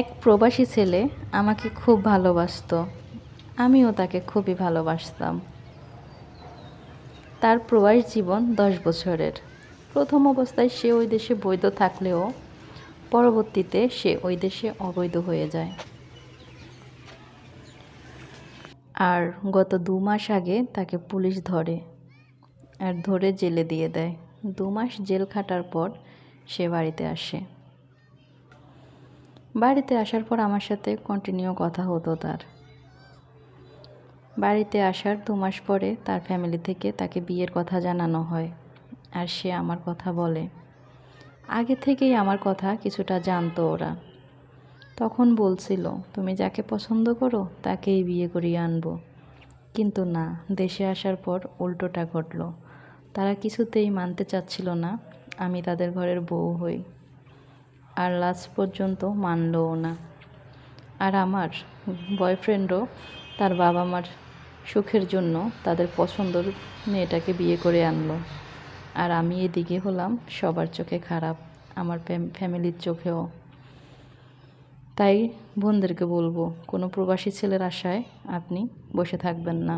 এক প্রবাসী ছেলে আমাকে খুব ভালোবাসতো। আমিও তাকে খুবই ভালোবাসতাম। তার প্রবাস জীবন দশ বছরের। প্রথম অবস্থায় সে ওই দেশে বৈধ থাকলেও পরবর্তীতে সে ওই দেশে অবৈধ হয়ে যায়। আর গত দু মাস আগে তাকে পুলিশ ধরে আর ধরে জেলে দিয়ে দেয়। দু মাস জেল খাটার পর সে বাড়িতে আসে। বাড়িতে আসার পর আমার সাথে কন্টিনিউ কথা হতো তার। বাড়িতে আসার দু মাস পরে তার ফ্যামিলি থেকে তাকে বিয়ের কথা জানানো হয় আর সে আমার কথা বলে। আগে থেকেই আমার কথা কিছুটা জানতো ওরা। তখন বলছিল, তুমি যাকে পছন্দ করো তাকেই বিয়ে করিয়ে আনব। কিন্তু না, দেশে আসার পর উল্টোটা ঘটলো। তারা কিছুতেই মানতে চাচ্ছিল না, আমি তাদের ঘরের বউ হই। আর লাস্ট পর্যন্ত মানলও না। আর আমার বয়ফ্রেন্ডও তার বাবা মার সুখের জন্য তাদের পছন্দর মেয়েটাকে বিয়ে করে আনলো। আর আমি এদিকে হলাম সবার চোখে খারাপ, আমার ফ্যামিলির চোখেও। তাই বোনদেরকে বলব, কোনো প্রবাসী ছেলের আশায় আপনি বসে থাকবেন না।